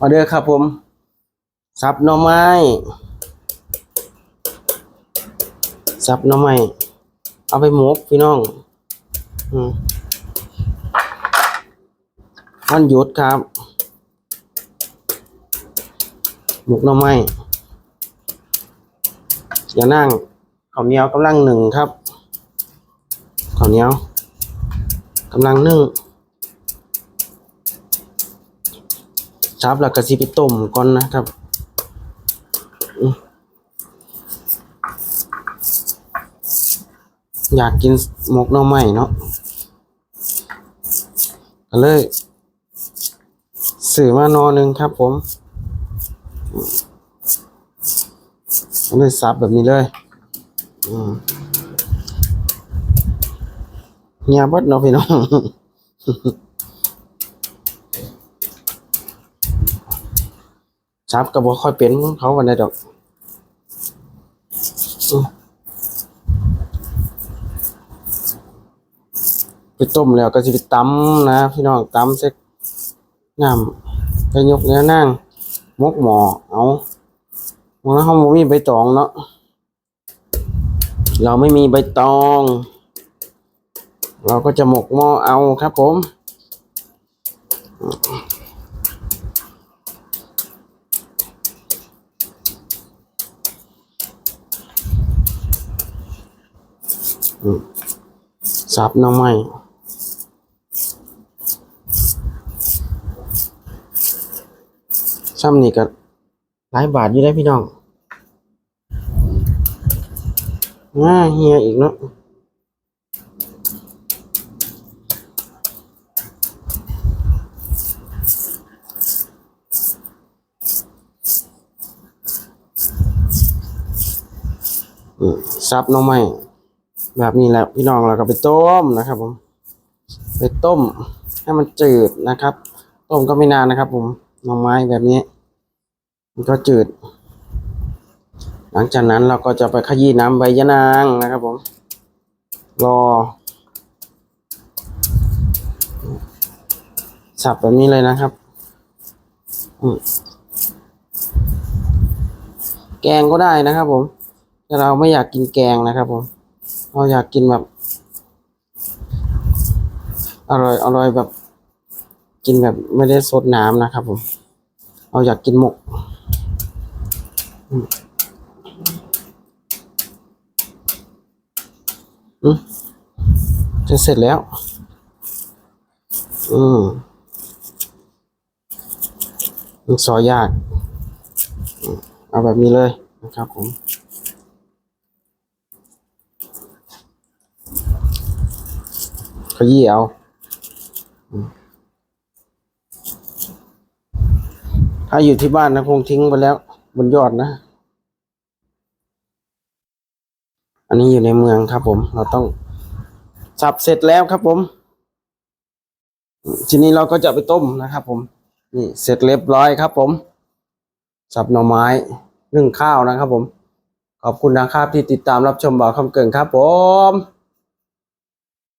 มาเด้อครับผมซับหน่อไม้ซับหน่อไม้เอาไปหมกพี่น้องอืมวันหยุดครับหมกหน่อไม้อย่านั่งข้าวเหนียวกำลังหนึ่งครับข้าวเหนียวกำลังนึ่ง ซับแล้วก็สิไปต้มก่อนนะครับอยากกินหมกน่อไม้เนาะก็เลยซื้อมานอหนึ่งครับผมก็เลยซับแบบนี้เลยเงียบเบิดเนาะพี่น้อง ซับก็บ่ค่อยเป็นเขาวันใดดอกไปต้มแล้วก็สิไปตำนะพี่น้องตำเซ็กน้ำไปยกเนื้อนั่งมกหมอเอาเมื่อเขาบ่มีใบตองเนาะเราไม่มีใบตอง เราก็จะหมกหม้อเอาครับผม สับน้ำไม้ซ้ำนี่ก็หลายบาทอยู่ได้พี่น้องง่าเฮียอีกเนาะซับน้ำไม้ แบบนี้แหละพี่น้องเราก็ไปต้มนะครับผมไปต้มให้มันจืดนะครับ ต้มก็ไม่นานนะครับ ผมหน่อไม้แบบนี้ มันก็จืด หลังจากนั้นเราก็จะไปขยี้น้ำใบยะนางนะครับ ผม รอสับแบบนี้เลยนะครับแกงก็ได้นะครับ ผมแต่เราไม่อยากกินแกงนะครับ ผม เราอยากกินแบบ อร่อยอร่อยแบบ กินแบบไม่ได้ซดน้ำนะครับผมเราอยากกินหมกจะเสร็จแล้ว อืมซอยยาก เอาแบบนี้เลยนะครับผม ขยี้เอาถ้าอยู่ที่บ้านนะคงทิ้งไปแล้ว บนยอดนะ อันนี้อยู่ในเมืองครับ ผม เราต้องสับเสร็จแล้วครับผมอืมทีนี้เราก็จะไปต้มนะครับ ผม นี่เสร็จเรียบร้อยครับ ผม สับหน่อไม้นึ่งข้าวนะครับ ผม ขอบคุณนะครับที่ติดตามรับชมบ่าวคำเกินครับ ผม